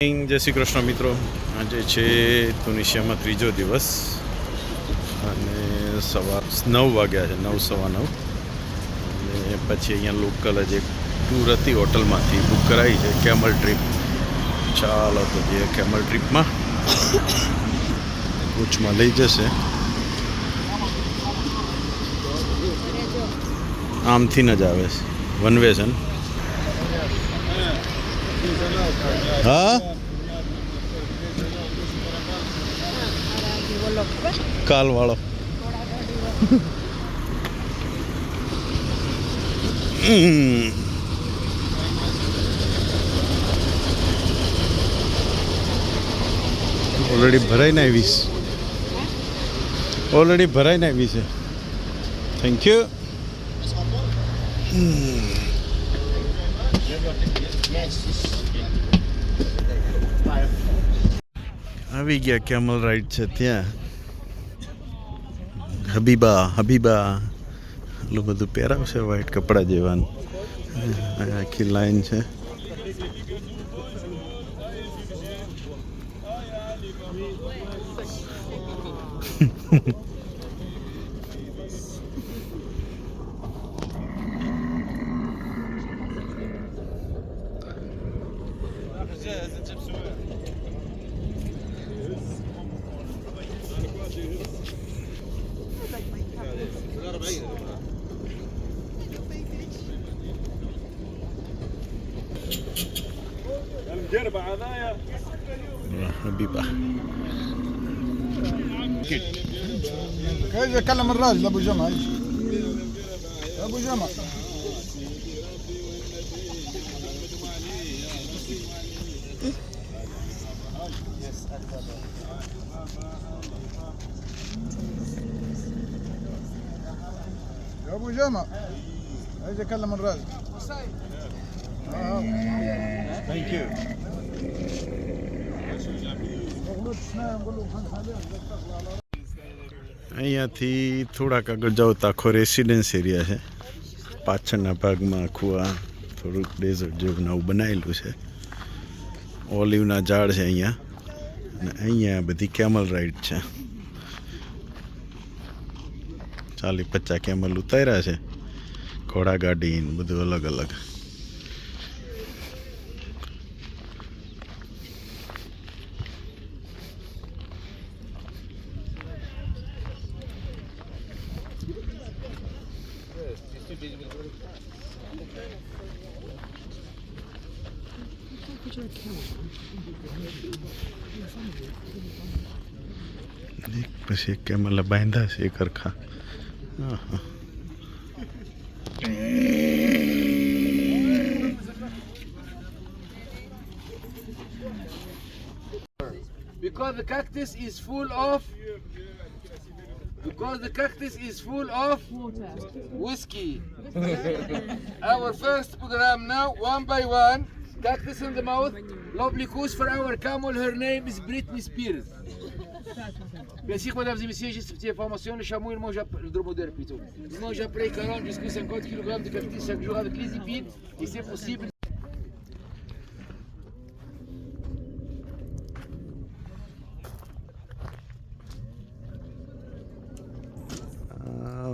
જય શ્રી કૃષ્ણ મિત્રો. આજે છે તુનિશિયામાં ત્રીજો દિવસ અને સવાર નવ વાગ્યા છે, નવ સવા નવ. અને પછી અહીંયા લોકલ જ ટૂર હતી હોટલમાંથી બુક કરાવી છે કેમલ ટ્રીપ ચાલો તો જઈએ કેમલ ટ્રીપમાં કોચમાં લઈ જશે. આમથી ન જ આવે. છે વન વે છે ને હા? કાલ વાળો ઓલરેડી ભરાઈને આવીશ ઓલરેડી ભરાઈને આવી છે. થેન્ક યુ આવી ગયા કેમલ રાઈડ છે ત્યાં. હબીબા હબીબા એટલું બધું પહેરાવશે વ્હાઈટ કપડાં જેવાનું. આખી લાઈન છે. جربة هذايا كيف يتكلم الراجل ابو جمع ابو جمع يا ابو جمع إيش يكلم الراجل થેન્ક યુ અહીંયાથી થોડાક આગળ જાઓ તો આખો રેસિડેન્સ એરિયા છે. પાછળના ભાગમાં આખું આ થોડુંક ડેઝર્ટ જેવું નવું બનાવેલું છે. ઓલિવના ઝાડ છે અહીંયા. અને અહીંયા બધી કેમલ રાઈડ છે. ચાલી પચાસ કેમલ ઉતાર્યા છે. ઘોડાગાડી ગાડી બધું અલગ અલગ એક પછી એક એટલે બાંધ્યા છે એક Because the cactus is full of because the cactus is full of whiskey. our first program now, one by one, cactus in the mouth. Lovely course for our camel. Her name is Britney Spears. Merci, mesdames et messieurs, j'ai cette information. Le chameau, il mange après- le dromadaire plutôt. Il mange après 40 jusqu'à 50 kg de cactus chaque jour avec les épines. Et c'est possible.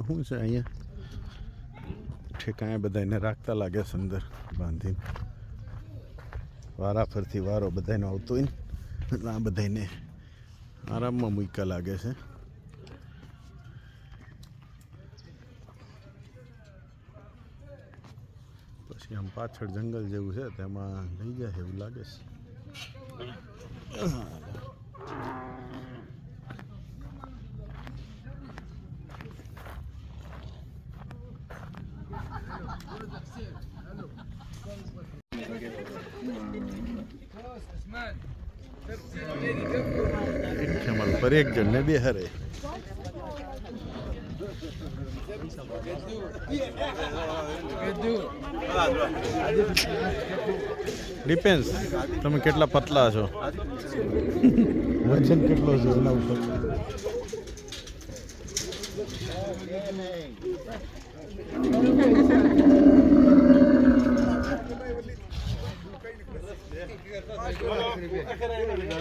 શું છે અહીંયા? ઠેકાણે બધાને રાખતા લાગે છે અંદર બાંધીને. વારા ફરતી વારો બધાને આવતો હોય ને આ બધાને આરામમાં મૂક્યા લાગે છે. પછી આમ પાછળ જંગલ જેવું છે, તેમાં લઈ જાય એવું લાગે છે. કેમલ પર એક જણને બેહારે ડિપેન્સ તમે કેટલા પતલા છો? વજન કેટલો છે એના ઉપર?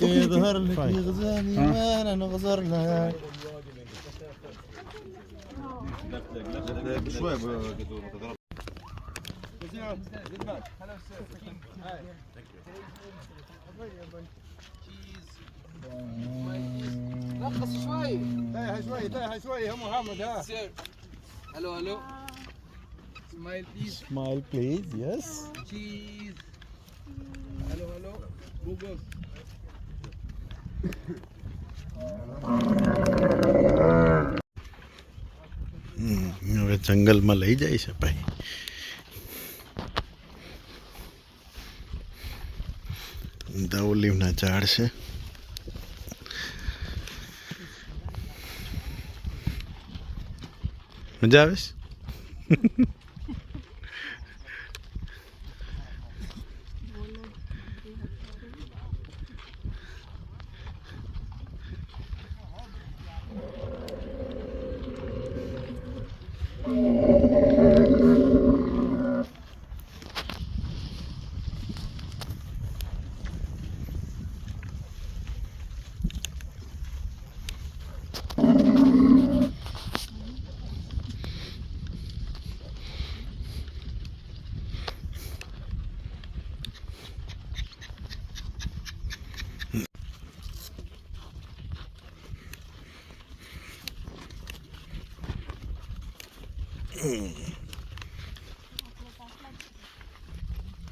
يظهر لك يغزاني ما أنا نغزر لك شوي شوي تايها شوي شوي يا محمد ها ألو ألو Smile please. Smile please, yes. Cheese. Hello, hello. Google હવે જંગલમાં લઈ જાય છે ભાઈ. ઓલીવના ઝાડ છે. મજા આવે છે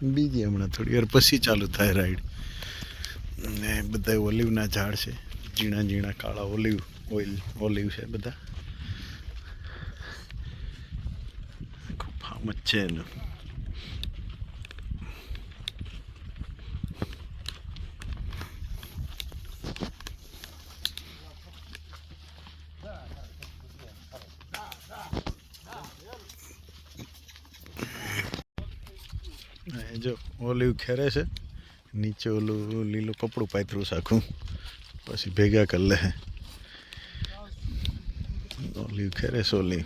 બીજી હમણાં થોડી વાર પછી ચાલુ થાય રાઈડ ને બધા ઓલિવના ઝાડ છે, ઝીણા ઝીણા કાળા ઓલિવ ઓઇલ ઓલિવ છે બધા. આખું ફાર્મ જ છે એનું એ જો ઓલિવ ખેરે છે. નીચે ઓલું લીલું કપડું પાથરું સાખું પછી ભેગા કરી લે. ઓલિવ ખેરે છે olive.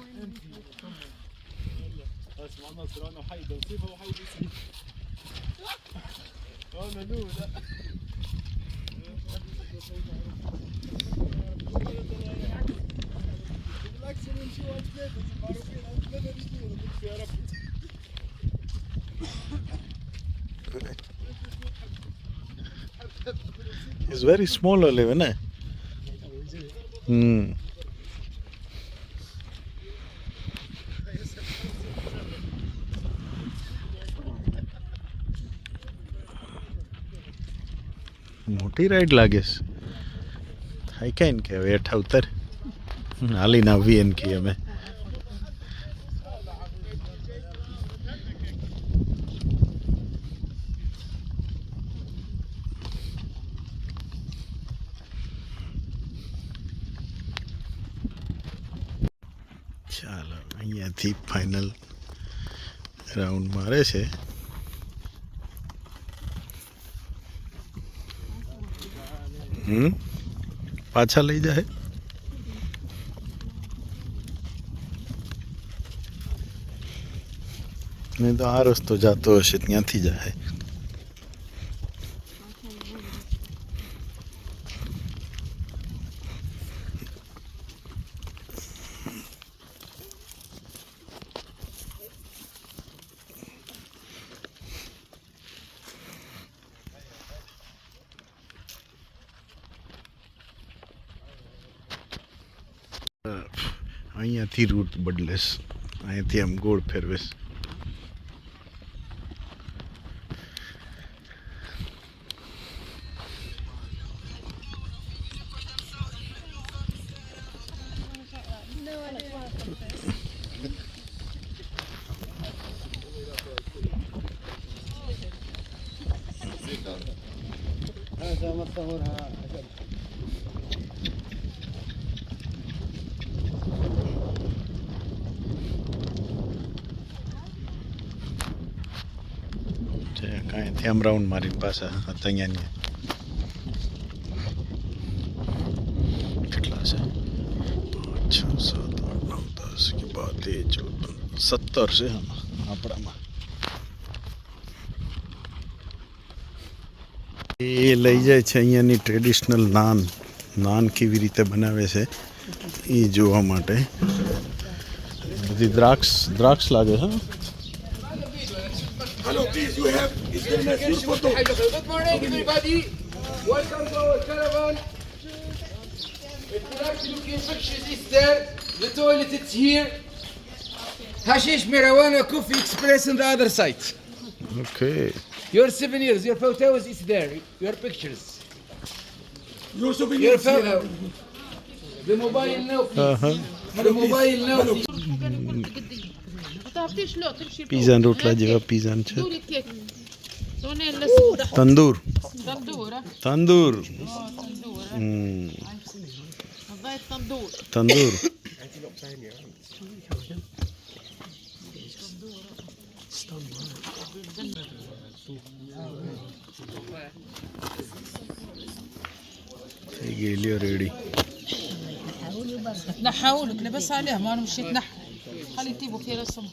It's very small olive, ને હમ મોટી રાઈડ લાગે છે. હાઈ કાંઈ કે હવે હેઠા ઉતર. હાલીને આવીએ એમ કહીએ અમે ચાલો અહીંયાથી ફાઇનલ રાઉન્ડ મારે છે. હમ? પાછા લઈ જાય. નહીં તો આ રસ્તો જતો હશે, ત્યાંથી જાય. અહીંયાથી રૂટ બદલેશ. અહીંયાથી આમ ગોળ ફેરવેશ. આમ રાઉન્ડ મારીને પાછા હતા કેટલા છે? પાંચ, છ, સાત, આઠ, નવ, દસ બાર તેર ચૌદ સત્તર છે આમાં, આપણામાં. એ લઈ જાય છે અહીંયાની ટ્રેડિશનલ નાન. નાન કેવી રીતે બનાવે છે એ જોવા માટે. બધી દ્રાક્ષ દ્રાક્ષ લાગે છે. Good morning, everybody. Welcome to our caravan. If you like to look in pictures, it's there. The toilet is here. Hashish Marijuana Coffee Express on the other side. Okay. Your souvenirs, your photos is there. Your pictures. Your Your souvenirs. photo. The mobile now, please. Uh-huh. The mobile now, please. ما تعرفيش لا تمشي فوق. Pizza રોટલા هات જેવા كيك. Pizza છે دوري كيك هون الصورة તંદૂર تندورة તંદૂર اه تندورة હમ, هذا تندور તંદૂર થઈ ગયેલી ready نحاولك لبس عليها ما انا مشيت نح خلي يطيبوا فيها رسم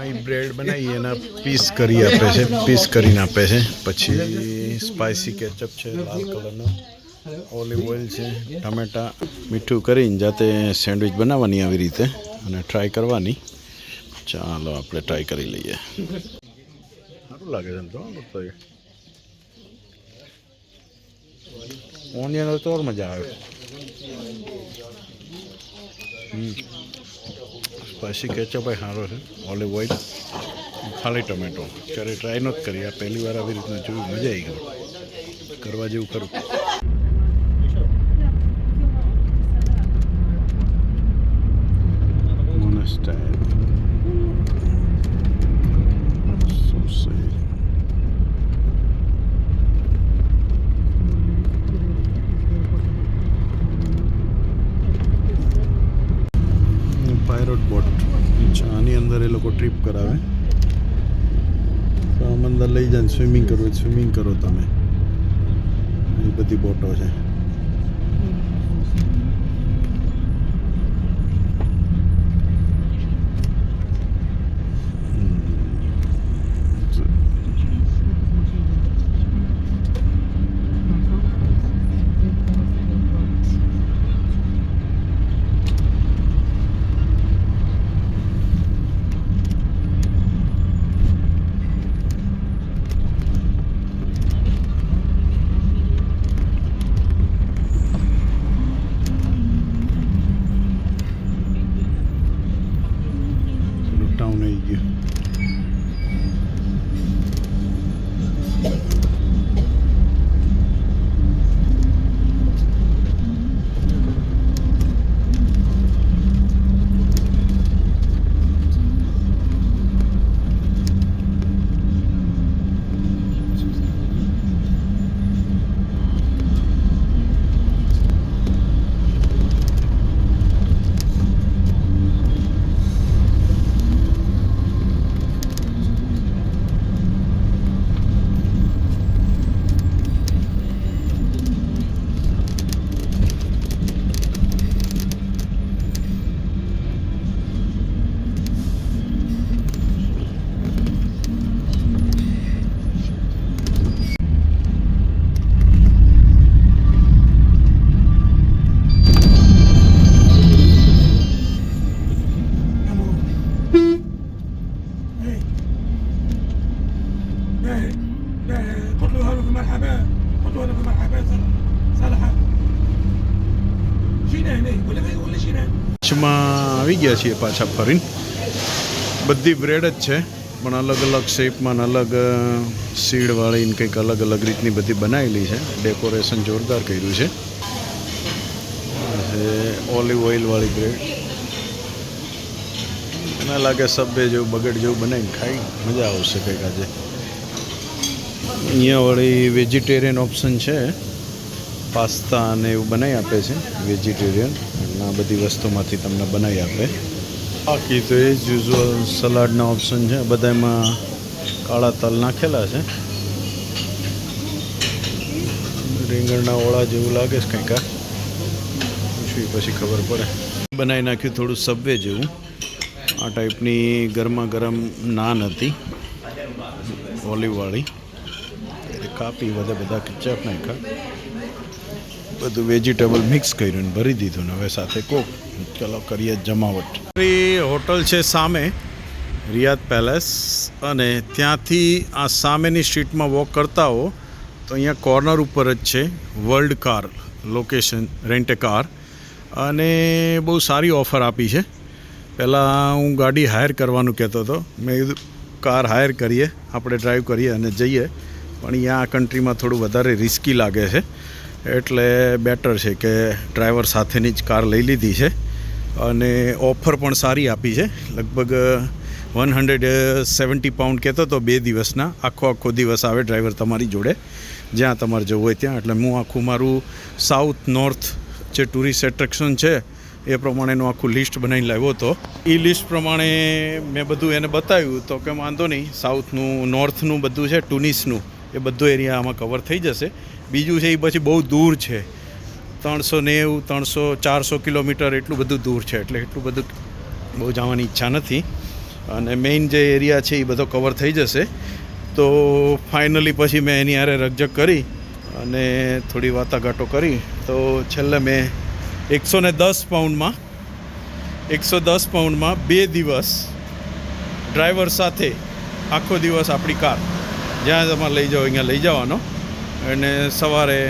અહીં bread બનાવી એના piece કરી આપે છે પીસ કરીને આપે છે. પછી સ્પાઇસી કેચઅપ છે, લાલ કલરનો. ઓલિવ ઓઇલ છે, ટમેટા, મીઠું કરીને જાતે સેન્ડવિચ બનાવવાની આવી રીતે અને ટ્રાય કરવાની. ચાલો, આપણે ટ્રાય કરી લઈએ. સારું લાગે છે એમ તો ઓનિયન તો મજા આવે. સ્પાઇસી કેચઅપ સારો છે, ઓલિવ ઓઇલ, ખાલી ટમેટો. ક્યારેય ટ્રાય નહોતું કરી, આ પહેલી વાર આવી રીતના જોયું, મજા આવી ગઈ. કરવા જેવું ખરું Monastery. So sad. Pirate boat આની અંદર એ લોકો ટ્રીપ કરાવે. તો અંદર લઈ જાય સ્વિમિંગ કરવું સ્વિમિંગ કરો તમે. એ બધી બોટો છે. down a કચ્છમાં આવી ગયા છીએ પાછા ફરીને. બધી બ્રેડ જ છે, પણ અલગ અલગ શેપમાં અલગ સીડવાળી કંઈક અલગ અલગ રીતની બધી બનાવેલી છે. ડેકોરેશન જોરદાર કર્યું છે. ઓલિવ ઓઇલવાળી બ્રેડ મને લાગે સબ્બે જેવું બગડ જેવું બનાવીને ખાઈ મજા આવશે કંઈક આજે. અહીંયા વળી વેજીટેરિયન ઓપ્શન છે. પાસ્તા અને એવું બનાવી આપે છે, વેજીટેરિયન. આ બધી વસ્તુમાંથી તમને બનાવી આપે. બાકી તો એ જ યુઝ્યુઅલ સલાડના ઓપ્શન છે. બધામાં કાળા તલ નાખેલા છે. રીંગણના ઓળા જેવું લાગે છે કંઈક પૂછવી પછી ખબર પડે. બનાવી નાખ્યું થોડું સબવે જેવું. આ ટાઈપની ગરમા ગરમ નાન હતી. ઓલિવવાળી કાપી બધા બધા કેચઅપ નાખ્યા. બધું વેજીટેબલ મિક્સ કર્યું ભરી દીધું ને હવે સાથે કોક. ચલો કરીએ જમાવટ. હોટલ છે સામે, રિયાદ પેલેસ. અને ત્યાંથી આ સામેની સ્ટ્રીટમાં વોક કરતા હો, તો અહીંયા કોર્નર ઉપર જ છે world car location rent car અને બહુ સારી ઓફર આપી છે. પહેલાં હું ગાડી હાયર કરવાનું કહેતો હતો. મેં કીધું કાર હાયર કરીએ, આપણે ડ્રાઈવ કરીએ અને જઈએ. પણ અહીંયા આ કન્ટ્રીમાં થોડું વધારે રિસ્કી લાગે છે. એટલે બેટર છે કે ડ્રાઈવર સાથેની જ કાર લઈ લીધી છે અને ઓફર પણ સારી આપી છે. લગભગ વન હંડ્રેડ સેવન્ટી પાઉન્ડ કહેતો હતો બે દિવસના, આખો આખો દિવસ આવે ડ્રાઈવર તમારી જોડે, જ્યાં તમારે જવું હોય ત્યાં. એટલે હું આખું મારું સાઉથ નોર્થ જે ટુરિસ્ટ એટ્રેક્શન છે, એ પ્રમાણેનું આખું લિસ્ટ બનાવીને લાવ્યો હતો. એ લિસ્ટ પ્રમાણે મેં બધું એને બતાવ્યું, તો કે વાંધો નહીં. સાઉથનું નોર્થનું બધું છે ટુનિસનું એ બધો એરિયા આમાં કવર થઈ જશે. બીજું છે એ પછી બહુ દૂર છે. ત્રણસો નેવું, ત્રણસો, ચારસો કિલોમીટર એટલું બધું દૂર છે. એટલે એટલું બધું બહુ જવાની ઈચ્છા નથી. અને મેઇન જે એરિયા છે એ બધો કવર થઈ જશે. તો ફાઇનલી પછી મેં એની હારે રકઝક કરી અને થોડી વાટાઘાટો કરી. તો છેલ્લે મેં એકસો ને દસ પાઉન્ડમાં એકસો દસ પાઉન્ડમાં બે દિવસ ડ્રાઈવર સાથે આખો દિવસ આપણી કાર. જ્યાં તમારે લઈ જાઓ, અહીંયા લઈ જવાનો. અને સવારે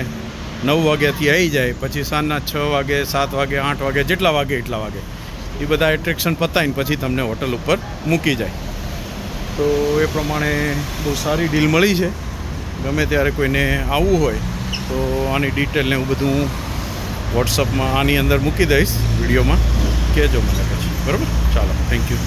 નવ વાગ્યાથી આવી જાય, પછી સાંજના છ વાગે, સાત વાગે, આઠ વાગે, જેટલા વાગે, એટલા વાગે. એ બધા એટ્રેક્શન પતાવીને પછી તમને હોટલ ઉપર મૂકી જાય. તો એ પ્રમાણે બહુ સારી ડીલ મળી છે. ગમે ત્યારે કોઈને આવવું હોય, તો આની ડિટેલને એવું બધું હું વોટ્સઅપમાં આની અંદર મૂકી દઈશ, વિડીયોમાં. કહેજો મને પછી. બરાબર? ચાલો થેન્ક યુ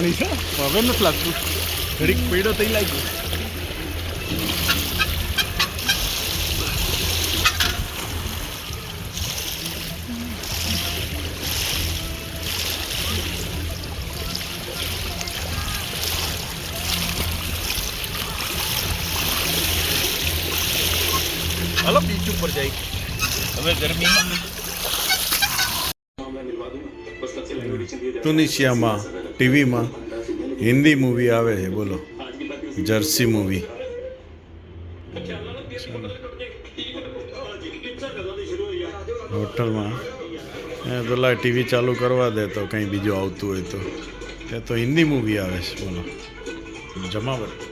પાણી છે. હવે નથી લાગતું. ઘડીક પીડો થઈ લાગ્યો. હાલો બીચ ઉપર જઈ. હવે ગરમીમાં. ટુનિશિયામાં ટીવીમાં હિન્દી મૂવી આવે છે, બોલો. જર્સી મૂવી હોટલમાં. એ પેલા ટીવી ચાલુ કરવા દે તો કંઈ બીજું આવતું હોય તો. એ તો હિન્દી મૂવી આવે છે, બોલો. જમાવટ.